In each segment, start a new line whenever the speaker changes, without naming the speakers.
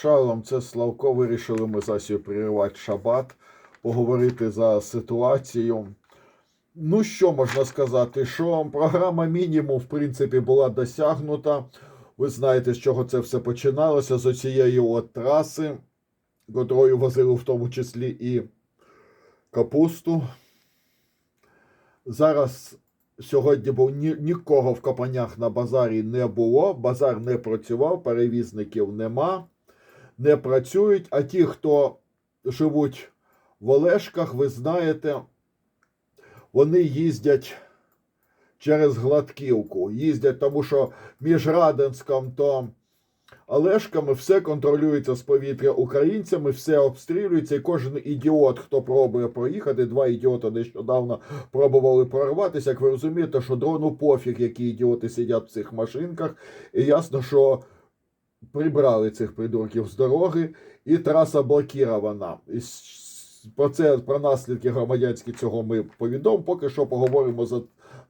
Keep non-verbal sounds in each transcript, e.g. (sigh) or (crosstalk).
Шалом, це Славко. Вирішили ми засію перервати шабат, поговорити за ситуацію. Ну, що можна сказати? Що програма мінімум, в принципі, була досягнута. Ви знаєте, з чого це все починалося, з оцієї от траси, котрою возили в тому числі і капусту. Зараз сьогодні був ні, нікого в копанях на базарі не було. Базар не працював, перевізників нема, не працюють. А ті, хто живуть в Олешках, ви знаєте, вони їздять через Гладківку. Їздять, тому що між Раденськом то Олешками все контролюється з повітря українцями, все обстрілюється, і кожен ідіот, хто пробує проїхати, два ідіоти нещодавно пробували прорватися. Як ви розумієте, що дрону пофіг, які ідіоти сидять в цих машинках, і ясно, що прибрали цих придурків з дороги, і траса блокірована. І про це про наслідки громадянські цього ми повідомимо. Поки що поговоримо за,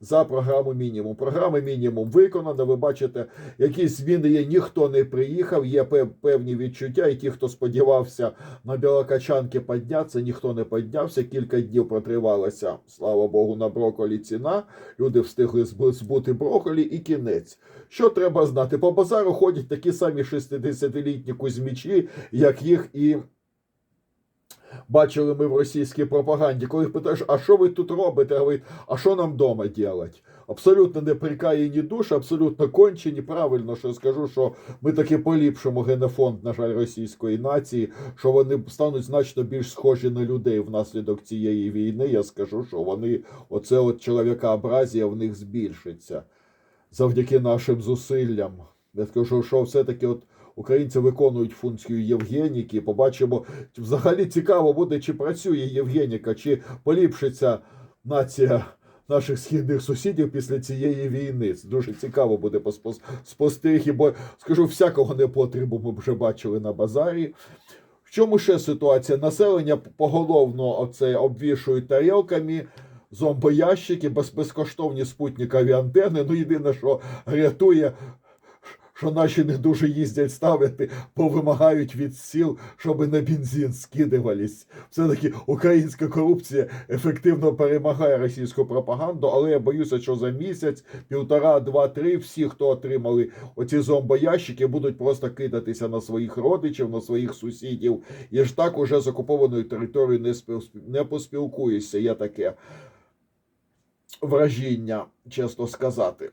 за програму мінімум. Програма мінімум виконана. Ви бачите, якісь зміни є. Ніхто не приїхав. Є певні відчуття. І ті, хто сподівався на білокачанки піднятися, ніхто не піднявся. Кілька днів протривалася, слава Богу, на броколі ціна. Люди встигли збу- збути броколі і кінець. Що треба знати? По базару ходять такі самі 60-літні кузьмічі, як їх і бачили ми в російській пропаганді. Коли питаєш, а що ви тут робите? Говорить, а що нам вдома робити? Абсолютно не прикаяні душі, абсолютно кончені. Правильно, що я скажу, що ми таки поліпшимо генофонд, на жаль, російської нації, що вони стануть значно більш схожі на людей внаслідок цієї війни. Я скажу, що вони, оце от чоловікообразія в них збільшиться завдяки нашим зусиллям. Я скажу, що все-таки от українці виконують функцію Євгеніки. Побачимо, взагалі цікаво буде, чи працює Євгеніка, чи поліпшиться нація наших східних сусідів після цієї війни. Дуже цікаво буде спостерігти, бо скажу, всякого непотребу ми вже бачили на базарі. В чому ще ситуація? Населення поголовно оце обвішують тарілками, зомбоящики, без, безкоштовні спутникові антени. Ну, єдине, що рятує, що наші не дуже їздять ставити, бо вимагають від сіл, щоб на бензин скидувались. Все-таки українська корупція ефективно перемагає російську пропаганду, але я боюся, що за місяць, півтора, два, три, всі, хто отримали оці зомбоящики, будуть просто кидатися на своїх родичів, на своїх сусідів. І ж так уже з окупованою територією не, спіл... не поспілкуєшся. Є таке вражіння, чесно сказати.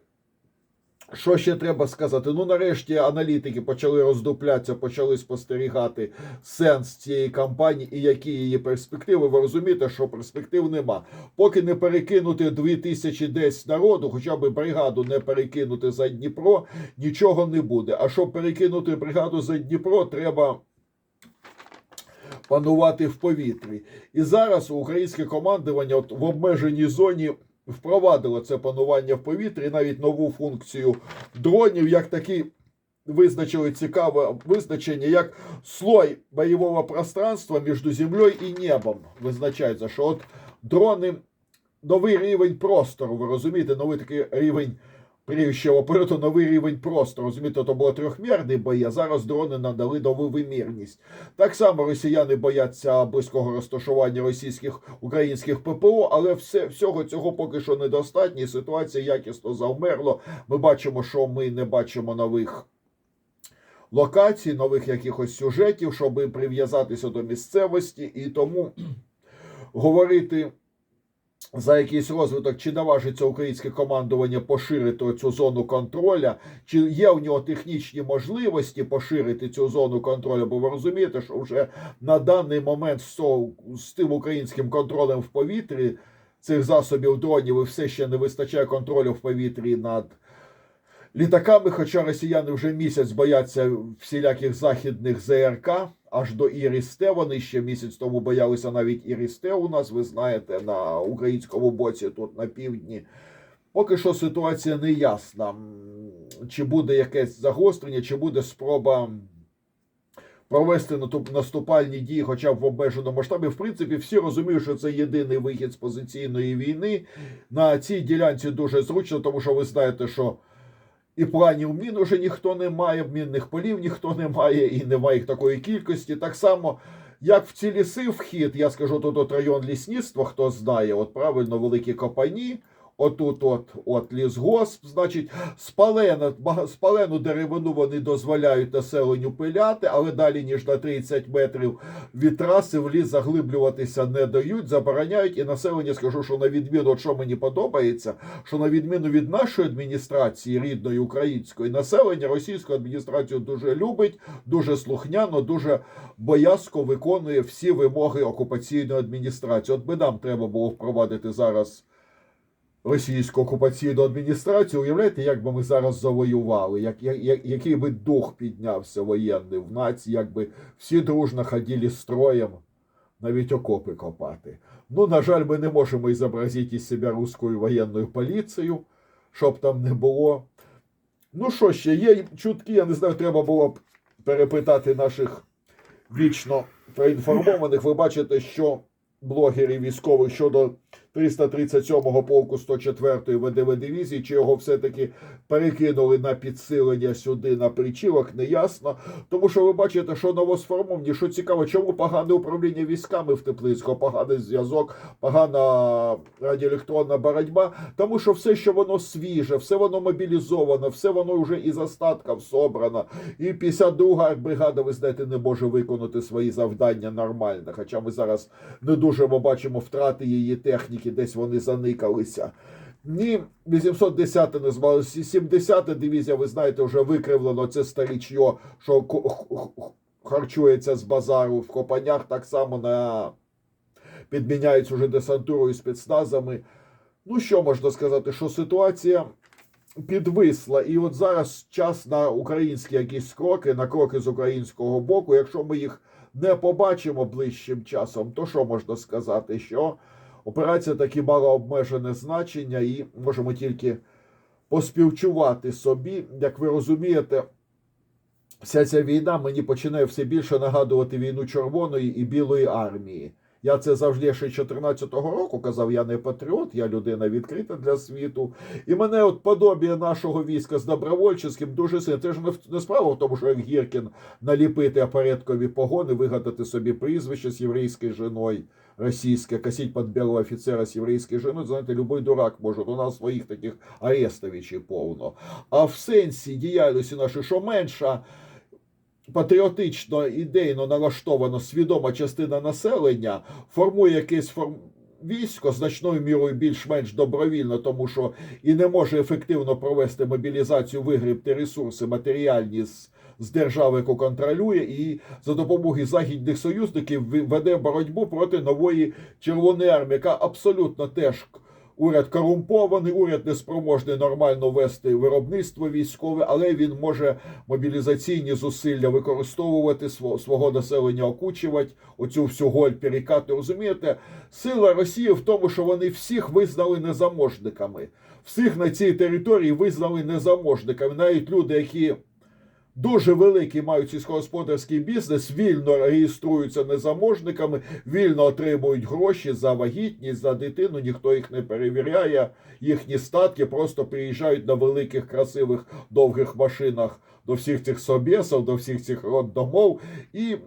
Що ще треба сказати? Ну, нарешті аналітики почали роздуплятися, почали спостерігати сенс цієї кампанії і які її перспективи. Ви розумієте, що перспектив нема. Поки не перекинути дві тисячі десь народу, хоча б бригаду не перекинути за Дніпро, нічого не буде. А щоб перекинути бригаду за Дніпро, треба панувати в повітрі. І зараз українське командування от в обмеженій зоні впровадило це панування в повітрі, навіть нову функцію дронів, як такі визначили цікаве визначення, як слой бойового пространства між землею і небом. Визначається, що от дрони новий рівень простору. Ви розумієте, новий такий рівень. Пріщого польоту новий рівень простору. Розумієте, то було трьохмірний бої, а зараз дрони надали нову вимірність. Так само росіяни бояться близького розташування російських українських ППО, але все, всього цього поки що недостатньо. Ситуація якісно завмерла. Ми бачимо, що ми не бачимо нових локацій, нових якихось сюжетів, щоб прив'язатися до місцевості, і тому (clears throat) говорити за якийсь розвиток, чи наважиться українське командування поширити цю зону контроля, чи є у нього технічні можливості поширити цю зону контролю? Бо ви розумієте, що вже на даний момент з, з тим українським контролем в повітрі цих засобів дронів і все ще не вистачає контролю в повітрі над літаками. Хоча росіяни вже місяць бояться всіляких західних ЗРК. Аж до Ірісте. Вони ще місяць тому боялися навіть Ірісте у нас, ви знаєте, на українському боці, тут на півдні. Поки що ситуація не ясна. Чи буде якесь загострення, чи буде спроба провести наступальні дії, хоча б в обмеженому масштабі. В принципі, всі розуміють, що це єдиний вихід з позиційної війни. На цій ділянці дуже зручно, тому що ви знаєте, що і планів мін уже ніхто не має, мінних полів ніхто не має, і немає їх такої кількості. Так само, як в ці ліси вхід, я скажу тут от район лісництва, хто знає, от правильно, великі копані. Отут, от, от лісгосп, значить, спалена, спалену деревину вони дозволяють населенню пиляти, але далі, ніж на 30 метрів від траси в ліс заглиблюватися не дають, забороняють. І населення скажу, що на відміну, от що мені подобається, що на відміну від нашої адміністрації, рідної української, населення російську адміністрацію дуже любить, дуже слухняно, дуже боязко виконує всі вимоги окупаційної адміністрації. От би нам треба було впровадити зараз російську окупаційну адміністрацію. Уявляєте, як би ми зараз завоювали, як, як, як- який би дух піднявся воєнний в нації, якби всі дружно ходили строєм навіть окопи копати. Ну, на жаль, ми не можемо і зобразити із себе руською воєнною поліцією, щоб там не було. Ну що ще, є чутки, я не знаю, треба було б перепитати наших вічно проінформованих. Ви бачите, що блогерів військових щодо 337-го полку 104-ї ВДВ дивізії, чи його все-таки перекинули на підсилення сюди на причілок, не ясно. Тому що ви бачите, що новосформовані, що цікаво, чому погане управління військами в Теплицького, поганий зв'язок, погана радіоелектронна боротьба, тому що все, що воно свіже, все воно мобілізовано, все воно вже із остатків собрано. І 52-га бригада, ви знаєте, не може виконати свої завдання нормально. Хоча ми зараз не дуже бачимо втрати її техніки, десь вони заникалися. Ні, 810 не звали, 70 дивізія, ви знаєте, вже викривлено це старічьо, що харчується з базару в Копанях, так само на підміняють уже десантурою спецназами. Ну, що можна сказати, що ситуація підвисла, і от зараз час на українські якісь кроки, на кроки з українського боку. Якщо ми їх не побачимо ближчим часом, то що можна сказати? Що операція таки мала обмежене значення, і можемо тільки поспівчувати собі. Як ви розумієте, вся ця війна мені починає все більше нагадувати війну Червоної і Білої армії. Я це завжди ще 14-го року казав, я не патріот, я людина відкрита для світу. І мене от подобіє нашого війська з добровольчим дуже сильно. Це ж не, справа в тому, що як Гіркін наліпити апареткові погони, вигадати собі прізвище з єврейською жіною російське, косить під білого офіцера з єврейською жіною, знаєте, любой дурак може. У нас своїх таких арестовичів повно. А в сенсі діяльності нашої, що менша патріотично ідейно налаштована свідома частина населення формує якесь форм... військо значною мірою більш-менш добровільно, тому що і не може ефективно провести мобілізацію, вигрібти ресурси матеріальні з, з держави, яку контролює, і за допомогою західних союзників веде боротьбу проти нової Червоної армії, яка абсолютно теж Уряд корумпований, уряд неспроможний нормально вести виробництво військове, але він може мобілізаційні зусилля використовувати свого, населення, окучувати оцю всю голь перекати. Розумієте, сила Росії в тому, що вони всіх визнали незаможниками. Всіх на цій території визнали незаможниками. Навіть люди, які дуже великий мають сільськогосподарський бізнес, вільно реєструються незаможниками, вільно отримують гроші за вагітність, за дитину, ніхто їх не перевіряє. Їхні статки просто приїжджають на великих, красивих, довгих машинах до всіх цих собєсів, до всіх цих роддомов. І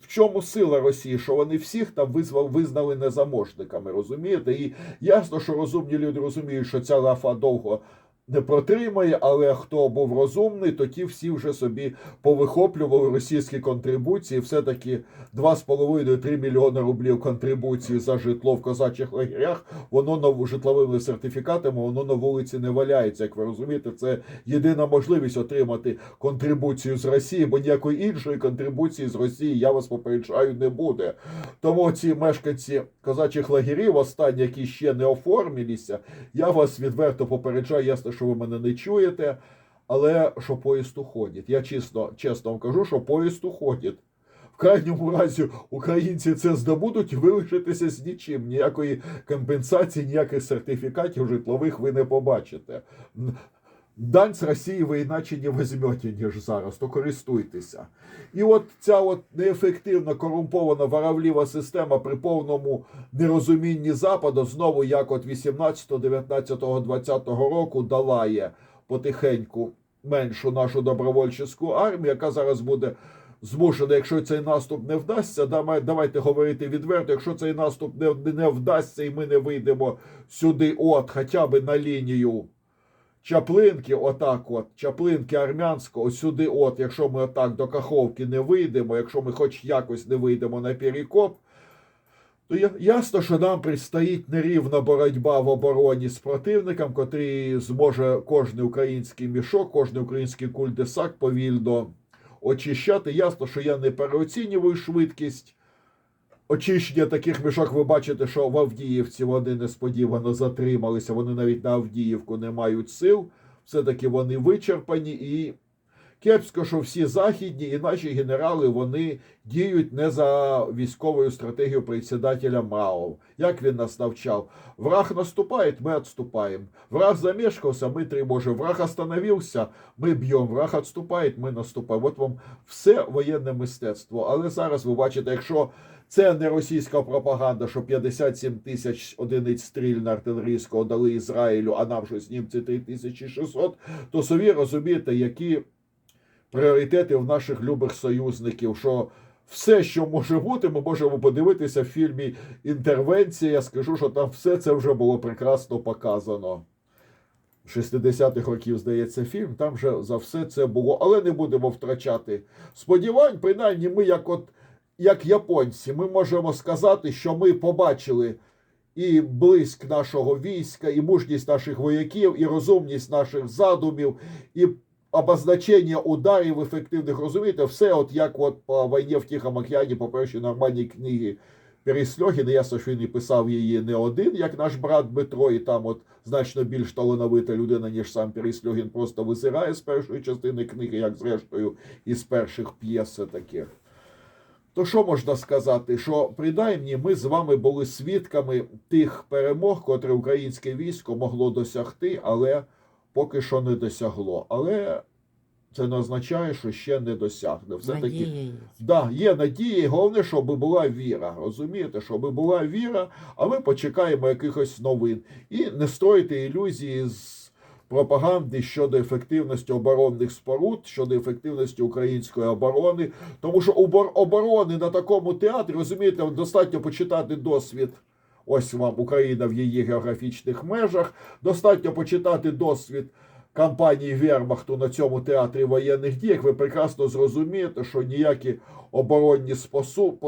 в чому сила Росії? Що вони всіх там визвав, визнали незаможниками, розумієте? І ясно, що розумні люди розуміють, що ця лафа довго не протримає, але хто був розумний, то ті всі вже собі повихоплювали російські контрибуції. Все-таки 2,5-3 мільйони рублів контрибуції за житло в козачих лагерях. Воно на житловими сертифікатами, воно на вулиці не валяється. Як ви розумієте, це єдина можливість отримати контрибуцію з Росії, бо ніякої іншої контрибуції з Росії я вас попереджаю не буде. Тому ці мешканці козачих лагерів, останні, які ще не оформилися, я вас відверто попереджаю, ясно, що ви мене не чуєте, але що поїзд уходить. Я чесно, чесно вам кажу, що поїзд уходить. В крайньому разі українці це здобудуть і ви з нічим. Ніякої компенсації, ніяких сертифікатів житлових ви не побачите. Дань з Росії ви іначе не візьмете, ніж зараз, то користуйтеся. І от ця от неефективна, корумпована воровліва система при повному нерозумінні Западу знову, як от 18, 19, 20 року долає потихеньку меншу нашу добровольчу армію, яка зараз буде змушена, якщо цей наступ не вдасться, давай- давайте говорити відверто, якщо цей наступ не, не вдасться і ми не вийдемо сюди, от, хоча б на лінію Чаплинки, отак от, Чаплинки армянського, сюди, от, якщо ми отак до Каховки не вийдемо, якщо ми хоч якось не вийдемо на Перекоп, то ясно, що нам предстоїть нерівна боротьба в обороні з противником, котрий зможе кожний український мішок, кожний український кульдесак повільно очищати. Ясно, що я не переоцінюю швидкість. Очищення таких мішок, ви бачите, що в Авдіївці вони несподівано затрималися, вони навіть на Авдіївку не мають сил. Все-таки вони вичерпані і кепсько, що всі західні і наші генерали вони діють не за військовою стратегією председателя Мао. Як він нас навчав? Враг наступає, ми відступаємо. Враг замешкався, ми тривожимо. Враг остановився, ми б'ємо. Враг відступає, ми наступаємо. От вам все воєнне мистецтво. Але зараз ви бачите, якщо це не російська пропаганда, що 57 тисяч одиниць стрільно артилерійського дали Ізраїлю, а нам щось німці 3600, то собі розумієте, які пріоритети в наших любих союзників, що все, що може бути, ми можемо подивитися в фільмі Інтервенція. Я скажу, що там все це вже було прекрасно показано. 60-х років, здається, фільм, там вже за все це було, але не будемо втрачати сподівань, принаймні, ми, як от як японці, ми можемо сказати, що ми побачили і блиск нашого війська, і мужність наших вояків, і розумність наших задумів, і обозначення ударів ефективних. Розумієте, все, от як от по війні в Тихому океані, по першій нормальній книгі Пересльогіна, ясно, що він і писав її не один, як наш брат Дмитро, і там от значно більш талановита людина, ніж сам Пересльогін, просто визирає з першої частини книги, як зрештою із перших п'єс таких. То що можна сказати? Що принаймні ми з вами були свідками тих перемог, котрі українське військо могло досягти, але поки що не досягло. Але це не означає, що ще не досягне. Все таки
є.
Да, є надія, і головне, щоб була віра. Розумієте, щоб була віра, а ми почекаємо якихось новин. І не строїти ілюзії з пропаганди щодо ефективності оборонних споруд, щодо ефективності української оборони. Тому що обор- оборони на такому театрі, розумієте, достатньо почитати досвід. Ось вам Україна в її географічних межах. Достатньо почитати досвід кампанії Вермахту на цьому театрі воєнних дій. Ви прекрасно зрозумієте, що ніякі оборонні спосу,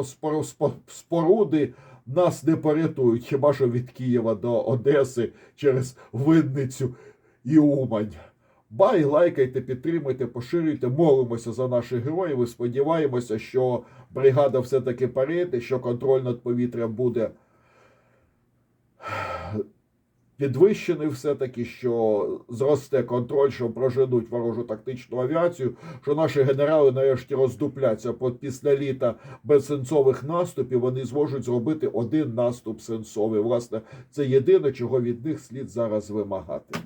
споруди нас не порятують, хіба що від Києва до Одеси через Винницю і Умань. Бай, лайкайте, підтримуйте, поширюйте, молимося за наших героїв і сподіваємося, що бригада все-таки парити, що контроль над повітрям буде підвищений все-таки, що зросте контроль, що проженуть ворожу тактичну авіацію, що наші генерали нарешті роздупляться по після літа без сенсових наступів, вони зможуть зробити один наступ сенсовий. Власне, це єдине, чого від них слід зараз вимагати.